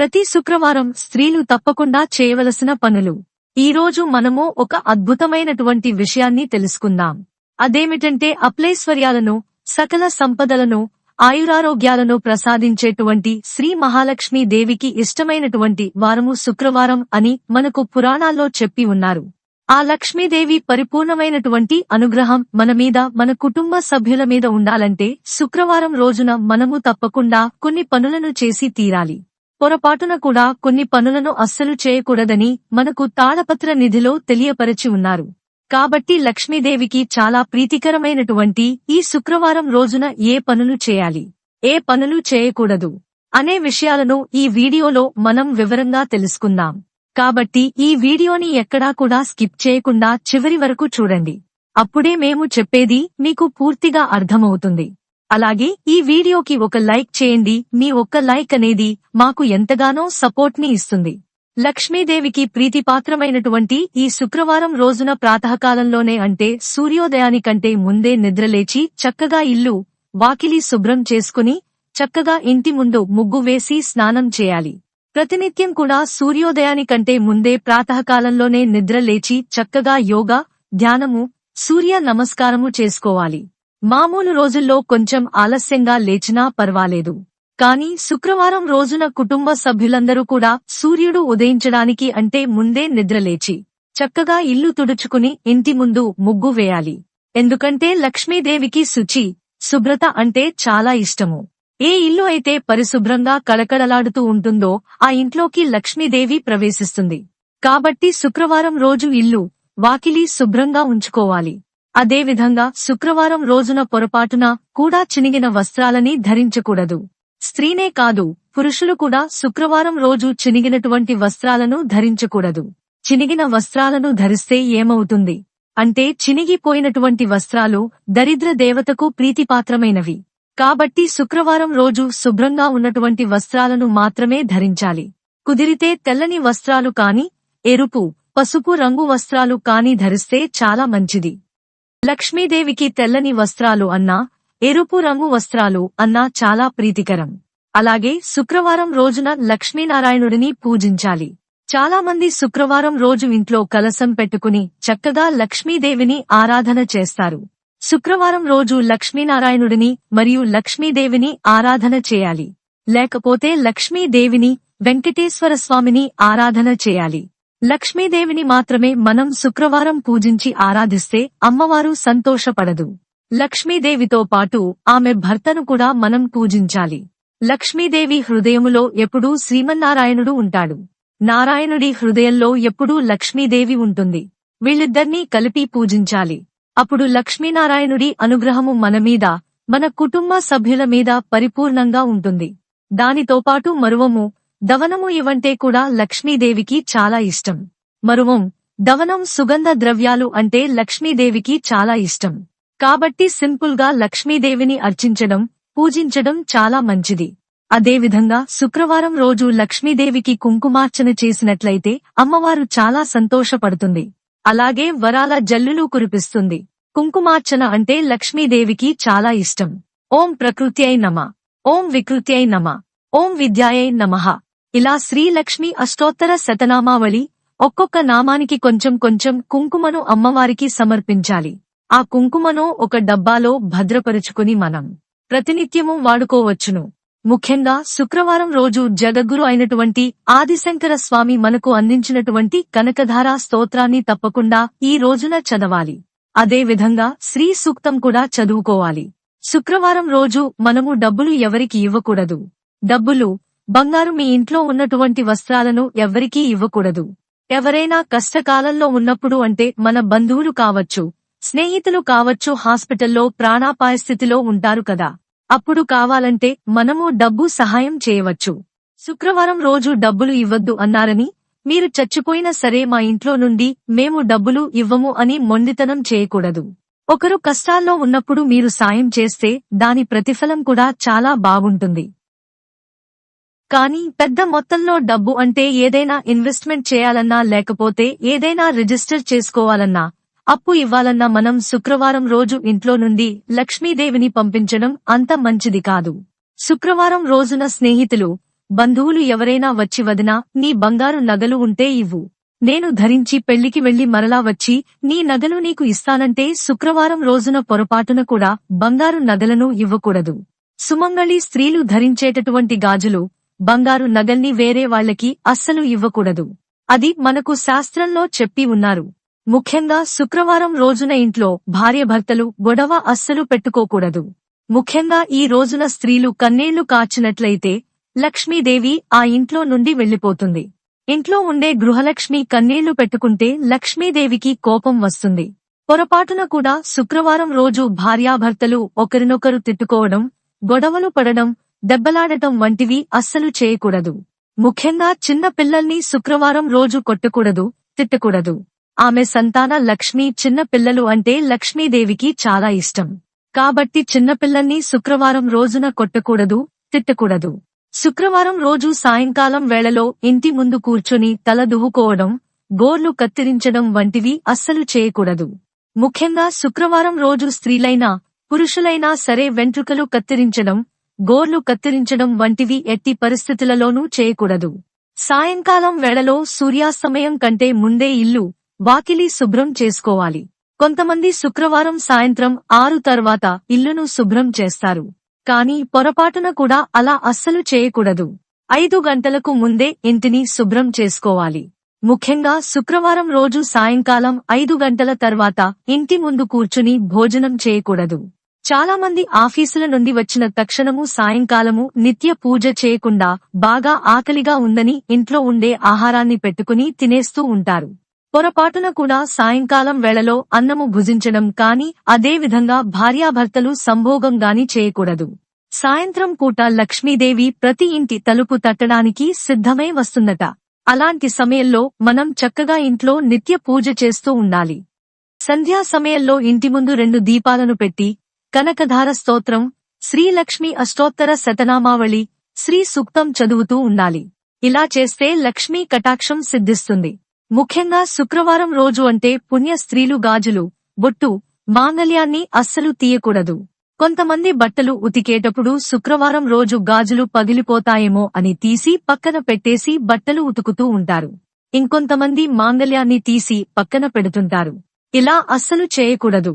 ప్రతి శుక్రవారం స్త్రీలు తప్పకుండా చేయవలసిన పనులు. ఈ రోజు మనము ఒక అద్భుతమైనటువంటి విషయాన్ని తెలుసుకుందాం. అదేమిటంటే అప్లైశ్వర్యాలను సకల సంపదలను ఆయురారోగ్యాలను ప్రసాదించేటువంటి శ్రీ మహాలక్ష్మీ దేవికి ఇష్టమైనటువంటి వారము శుక్రవారం అని మనకు పురాణాల్లో చెప్పి ఉన్నారు. ఆ లక్ష్మీదేవి పరిపూర్ణమైనటువంటి అనుగ్రహం మన మీద మన కుటుంబ సభ్యుల మీద ఉండాలంటే శుక్రవారం రోజున మనము తప్పకుండా కొన్ని పనులను చేసి తీరాలి. పొరపాటున కూడా కొన్ని పనులను అస్సలు చేయకూడదని మనకు తాళపత్ర నిధిలో తెలియపరచి ఉన్నారు. కాబట్టి లక్ష్మీదేవికి చాలా ప్రీతికరమైనటువంటి ఈ శుక్రవారం రోజున ఏ పనులు చేయాలి? ఏ పనులు చేయకూడదు? అనే విషయాలను ఈ వీడియోలో మనం వివరంగా తెలుసుకుందాం. కాబట్టి ఈ వీడియోని ఎక్కడా కూడా స్కిప్ చేయకుండా చివరి వరకు చూడండి. అప్పుడే మేము చెప్పేది మీకు పూర్తిగా అర్థమవుతుంది. అలాగే ఈ వీడియోకి ఒక లైక్ చేయండి. మీ ఒక్క లైక్ అనేది మాకు ఎంతగానో సపోర్ట్ని ఇస్తుంది. లక్ష్మీదేవికి ప్రీతిపాత్రమైనటువంటి ఈ శుక్రవారం రోజున ప్రాతకాలంలోనే అంటే సూర్యోదయానికంటే ముందే నిద్రలేచి చక్కగా ఇల్లు వాకిలి శుభ్రం చేసుకుని చక్కగా ఇంటి ముందు ముగ్గు వేసి స్నానం చేయాలి. ప్రతినిత్యం కూడా సూర్యోదయానికంటే ముందే ప్రాతకాలంలోనే నిద్ర లేచి చక్కగా యోగా ధ్యానము సూర్య నమస్కారము చేసుకోవాలి. మామూలు రోజుల్లో కొంచెం ఆలస్యంగా లేచినా పర్వాలేదు. కానీ శుక్రవారం రోజున కుటుంబ సభ్యులందరూ కూడా సూర్యుడు ఉదయించడానికి అంటే ముందే నిద్రలేచి చక్కగా ఇల్లు తుడుచుకుని ఇంటి ముందు ముగ్గు వేయాలి. ఎందుకంటే లక్ష్మీదేవికి శుచి శుభ్రత అంటే చాలా ఇష్టము. ఏ ఇల్లు అయితే పరిశుభ్రంగా కళకళలాడుతూ ఉంటుందో ఆ ఇంట్లోకి లక్ష్మీదేవి ప్రవేశిస్తుంది. కాబట్టి శుక్రవారం రోజు ఇల్లు వాకిలి శుభ్రంగా ఉంచుకోవాలి. అదేవిధంగా శుక్రవారం రోజున పొరపాటున కూడా చినిగిన వస్త్రాలని ధరించకూడదు. స్త్రీనే కాదు పురుషులు కూడా శుక్రవారం రోజు చినిగినటువంటి వస్త్రాలను ధరించకూడదు. చినిగిన వస్త్రాలను ధరిస్తే ఏమవుతుంది? అంటే చినిగిపోయినటువంటి వస్త్రాలు దరిద్ర దేవతకు ప్రీతిపాత్రమైనవి. కాబట్టి శుక్రవారం రోజు శుభ్రంగా ఉన్నటువంటి వస్త్రాలను మాత్రమే ధరించాలి. కుదిరితే తెల్లని వస్త్రాలు కాని ఎరుపు పసుపు రంగు వస్త్రాలు కాని ధరిస్తే చాలా మంచిది. లక్ష్మీదేవికి తెల్లని వస్త్రాలు అన్నా ఎరుపు రంగు వస్త్రాలు అన్నా చాలా ప్రీతికరం. అలాగే శుక్రవారం రోజున లక్ష్మీనారాయణుడిని పూజించాలి. చాలా మంది శుక్రవారం రోజు ఇంట్లో కలసం పెట్టుకుని చక్కగా లక్ష్మీదేవిని ఆరాధన చేస్తారు. శుక్రవారం రోజు లక్ష్మీనారాయణుడిని మరియు లక్ష్మీదేవిని ఆరాధన చేయాలి. లేకపోతే లక్ష్మీదేవిని వెంకటేశ్వర స్వామిని ఆరాధన చేయాలి. లక్ష్మీదేవిని మాత్రమే మనం శుక్రవారం పూజించి ఆరాధిస్తే అమ్మవారు సంతోషపడదు. లక్ష్మీదేవితో పాటు ఆమె భర్తను కూడా మనం పూజించాలి. లక్ష్మీదేవి హృదయములో ఎప్పుడూ శ్రీమన్నారాయణుడు ఉంటాడు. నారాయణుడి హృదయంలో ఎప్పుడూ లక్ష్మీదేవి ఉంటుంది. వీళ్ళిద్దర్నీ కలిపి పూజించాలి. అప్పుడు లక్ష్మీనారాయణుడి అనుగ్రహము మన మీద మన కుటుంబ సభ్యుల మీద పరిపూర్ణంగా ఉంటుంది. దానితో పాటు మరువము దవనము ఇవంటే కూడా లక్ష్మీదేవికి చాలా ఇష్టం. మరువం దవనం సుగంధ ద్రవ్యాలు అంటే లక్ష్మీదేవికి చాలా ఇష్టం. కాబట్టి సింపుల్గా లక్ష్మీదేవిని అర్చించడం పూజించడం చాలా మంచిది. అదేవిధంగా శుక్రవారం రోజు లక్ష్మీదేవికి కుంకుమార్చన చేసినట్లయితే అమ్మవారు చాలా సంతోషపడుతుంది. అలాగే వరాల జల్లులు కురిపిస్తుంది. కుంకుమార్చన అంటే లక్ష్మీదేవికి చాలా ఇష్టం. ఓం ప్రకృత్యై నమ. ఓం వికృత్యై నమ. ఓం విద్యాయై నమః. ఇలా శ్రీలక్ష్మి అష్టోత్తర శతనామావళి ఒక్కొక్క నామానికి కొంచెం కొంచెం కుంకుమను అమ్మవారికి సమర్పించాలి. ఆ కుంకుమను ఒక డబ్బాలో భద్రపరుచుకుని మనం ప్రతినిత్యము వాడుకోవచ్చును. ముఖ్యంగా శుక్రవారం రోజు జగద్గురు అయినటువంటి ఆదిశంకర స్వామి మనకు అందించినటువంటి కనకధారా స్తోత్రాన్ని తప్పకుండా ఈ రోజున చదవాలి. అదే విధంగా శ్రీ సూక్తం కూడా చదువుకోవాలి. శుక్రవారం రోజు మనము డబ్బులు ఎవరికి ఇవ్వకూడదు. డబ్బులు బంగారు మీ ఇంట్లో ఉన్నటువంటి వస్త్రాలను ఎవ్వరికీ ఇవ్వకూడదు. ఎవరైనా కష్టకాలంలో ఉన్నప్పుడు అంటే మన బంధువులు కావచ్చు స్నేహితులు కావచ్చు హాస్పిటల్లో ప్రాణాపాయ స్థితిలో ఉంటారు కదా. అప్పుడు కావాలంటే మనము డబ్బు సహాయం చేయవచ్చు. శుక్రవారం రోజు డబ్బులు ఇవ్వద్దు అన్నారని మీరు చచ్చిపోయినా సరే మా ఇంట్లో నుండి మేము డబ్బులు ఇవ్వము అని మొండితనం చేయకూడదు. ఒకరు కష్టాల్లో ఉన్నప్పుడు మీరు సాయం చేస్తే దాని ప్రతిఫలం కూడా చాలా బాగుంటుంది. కానీ పెద్ద మొత్తంలో డబ్బు అంటే ఏదైనా ఇన్వెస్ట్మెంట్ చేయాలన్నా లేకపోతే ఏదైనా రిజిస్టర్ చేసుకోవాలన్నా అప్పు ఇవ్వాలన్నా మనం శుక్రవారం రోజు ఇంట్లో నుండి లక్ష్మీదేవిని పంపించడం అంత మంచిది కాదు. శుక్రవారం రోజున స్నేహితులు బంధువులు ఎవరైనా వచ్చి వదినా నీ బంగారు నగలు ఉంటే ఇవ్వు. నేను ధరించి పెళ్ళికి వెళ్ళి మరలా వచ్చి నీ నగలు నీకు ఇస్తానంటే శుక్రవారం రోజున పొరపాటున కూడా బంగారు నగలను ఇవ్వకూడదు. సుమంగళి స్త్రీలు ధరించేటటువంటి గాజులు బంగారు నగల్ని వేరే వాళ్ళకి అస్సలు ఇవ్వకూడదు. అది మనకు శాస్త్రంలో చెప్పి ఉన్నారు. ముఖ్యంగా శుక్రవారం రోజున ఇంట్లో భార్యభర్తలు గొడవ అస్సలు పెట్టుకోకూడదు. ముఖ్యంగా ఈ రోజున స్త్రీలు కన్నేళ్ళు కాచినట్లయితే లక్ష్మీదేవి ఆ ఇంట్లో నుండి వెళ్ళిపోతుంది ఇంట్లో ఉండే గృహలక్ష్మి కన్నీళ్ళు పెట్టుకుంటే లక్ష్మీదేవికి కోపం వస్తుంది. పొరపాటున కూడా శుక్రవారం రోజు భార్యాభర్తలు ఒకరినొకరు తిట్టుకోవడం గొడవలు పడడం దెబ్బలాడటం వంటివి అస్సలు చేయకూడదు. ముఖ్యంగా చిన్న పిల్లల్ని శుక్రవారం రోజు కొట్టకూడదు తిట్టకూడదు. ఆమె సంతాన లక్ష్మి చిన్న పిల్లలు అంటే లక్ష్మీదేవికి చాలా ఇష్టం. కాబట్టి చిన్నపిల్లల్ని శుక్రవారం రోజున కొట్టకూడదు తిట్టకూడదు. శుక్రవారం రోజు సాయంకాలం వేళలో ఇంటి ముందు కూర్చొని తల దువ్వుకోవడం గోర్లు కత్తిరించడం వంటివి అస్సలు చేయకూడదు. ముఖ్యంగా శుక్రవారం రోజు స్త్రీలైనా పురుషులైనా సరే వెంట్రుకలు కత్తిరించడం గోర్లు కత్తిరించడం వంటివి ఎట్టి పరిస్థితులలోనూ చేయకూడదు. సాయంకాలం వేళలో సూర్యాస్తమయం కంటే ముందే ఇల్లు వాకిలి శుభ్రం చేసుకోవాలి. కొంతమంది శుక్రవారం సాయంత్రం ఆరు తర్వాత ఇల్లును శుభ్రం చేస్తారు. కానీ పొరపాటున కూడా అలా అస్సలు చేయకూడదు. ఐదు గంటలకు ముందే ఇంటిని శుభ్రం చేసుకోవాలి. ముఖ్యంగా శుక్రవారం రోజు సాయంకాలం ఐదు గంటల తర్వాత ఇంటి ముందు కూర్చుని భోజనం చేయకూడదు. చాలా మంది ఆఫీసుల నుండి వచ్చిన తక్షణము సాయంకాలము నిత్య పూజ చేయకుండా బాగా ఆకలిగా ఉందని ఇంట్లో ఉండే ఆహారాన్ని పెట్టుకుని తినేస్తూ ఉంటారు. పొరపాటున కూడా సాయంకాలం వేళలో అన్నము భుజించడం కాని అదే విధంగా భార్యాభర్తలు సంభోగం గాని చేయకూడదు. సాయంత్రం పూట లక్ష్మీదేవి ప్రతి ఇంటి తలుపు తట్టడానికి సిద్ధమై వస్తుందట అలాంటి సమయంలో మనం చక్కగా ఇంట్లో నిత్య పూజ చేస్తూ ఉండాలి. సంధ్యా సమయంలో ఇంటి ముందు రెండు దీపాలను పెట్టి కనకధార స్తోత్రం శ్రీలక్ష్మి అష్టోత్తర శతనామావళి శ్రీ సూక్తం చదువుతూ ఉండాలి. ఇలా చేస్తే లక్ష్మీ కటాక్షం సిద్ధిస్తుంది. ముఖ్యంగా శుక్రవారం రోజు అంటే పుణ్య స్త్రీలు గాజులు బొట్టు మాంగళ్యాన్ని అస్సలు తీయకూడదు. కొంతమంది బట్టలు ఉతికేటప్పుడు శుక్రవారం రోజు గాజులు పగిలిపోతాయేమో అని తీసి పక్కన పెట్టేసి బట్టలు ఉతుకుతూ ఉంటారు. ఇంకొంతమంది మాంగళ్యాన్ని తీసి పక్కన పెడుతుంటారు. ఇలా అస్సలు చేయకూడదు.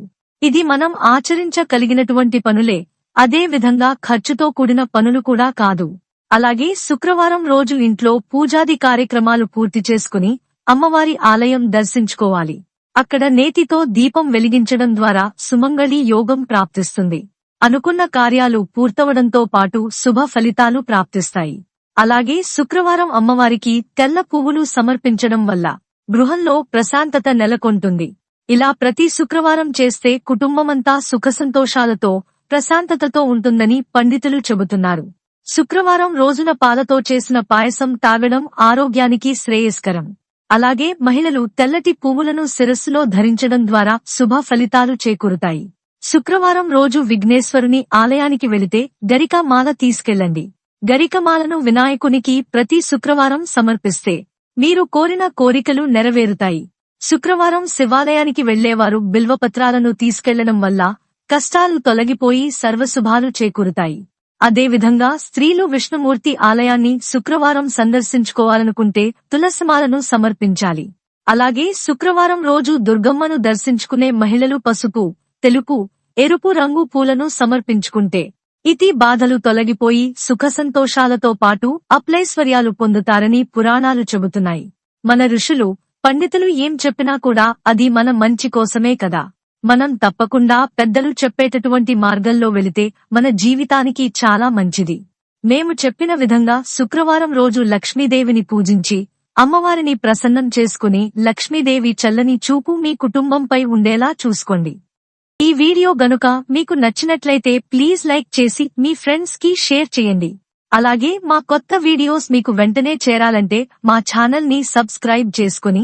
ఇది మనం ఆచరించగలిగినటువంటి పనులే. అదే విధంగా ఖర్చుతో కూడిన పనులు కూడా కాదు. అలాగే శుక్రవారం రోజు ఇంట్లో పూజాది కార్యక్రమాలు పూర్తి చేసుకుని అమ్మవారి ఆలయం దర్శించుకోవాలి. అక్కడ నేతితో దీపం వెలిగించడం ద్వారా సుమంగళి యోగం ప్రాప్తిస్తుంది. అనుకున్న కార్యాలు పూర్తవడంతో పాటు శుభ ఫలితాలు ప్రాప్తిస్తాయి. అలాగే శుక్రవారం అమ్మవారికి తెల్ల పువ్వులు సమర్పించడం వల్ల గృహంలో ప్రశాంతత నెలకొంటుంది. ఇలా ప్రతి శుక్రవారం చేస్తే కుటుంబమంతా సుఖసంతోషాలతో ప్రశాంతతతో ఉంటుందని పండితులు చెబుతున్నారు. శుక్రవారం రోజున పాలతో చేసిన పాయసం తాగడం ఆరోగ్యానికి శ్రేయస్కరం. అలాగే మహిళలు తెల్లటి పువ్వులను శిరస్సులో ధరించడం ద్వారా శుభ ఫలితాలు చేకూరుతాయి. శుక్రవారం రోజు విఘ్నేశ్వరుని ఆలయానికి వెళితే గరికమాల తీసుకెళ్ళండి. గరికమాలను వినాయకునికి ప్రతి శుక్రవారం సమర్పిస్తే మీరు కోరిన కోరికలు నెరవేరుతాయి. శుక్రవారం శివాలయానికి వెళ్ళేవారు బిల్వపత్రాలను తీసుకెళ్ళడం వల్ల కష్టాలు తొలగిపోయి సర్వశుభాలు చేకూరుతాయి. అదేవిధంగా స్త్రీలు విష్ణుమూర్తి ఆలయాన్ని శుక్రవారం సందర్శించుకోవాలనుకుంటే తులసిమాలను సమర్పించాలి. అలాగే శుక్రవారం రోజు దుర్గమ్మను దర్శించుకునే మహిళలు పసుపు తెలుపు ఎరుపు రంగు పూలను సమర్పించుకుంటే ఇతి బాధలు తొలగిపోయి సుఖసంతోషాలతో పాటు అప్లైశ్వర్యాలు పొందుతారని పురాణాలు చెబుతున్నాయి. మన ఋషులు పండితులు ఏం చెప్పినా కూడా అది మన మంచి కోసమే కదా. మనం తప్పకుండా పెద్దలు చెప్పేటటువంటి మార్గంలో వెళితే మన జీవితానికి చాలా మంచిది. మేము చెప్పిన విధంగా శుక్రవారం రోజు లక్ష్మీదేవిని పూజించి అమ్మవారిని ప్రసన్నం చేసుకుని లక్ష్మీదేవి చల్లని చూపు మీ కుటుంబంపై ఉండేలా చూసుకోండి. ఈ వీడియో గనుక మీకు నచ్చినట్లయితే ప్లీజ్ లైక్ చేసి మీ ఫ్రెండ్స్కి షేర్ చేయండి. అలాగే మా కొత్త వీడియోస్ మీకు వెంటనే చేరాలంటే మా ఛానల్ని సబ్స్క్రైబ్ చేసుకుని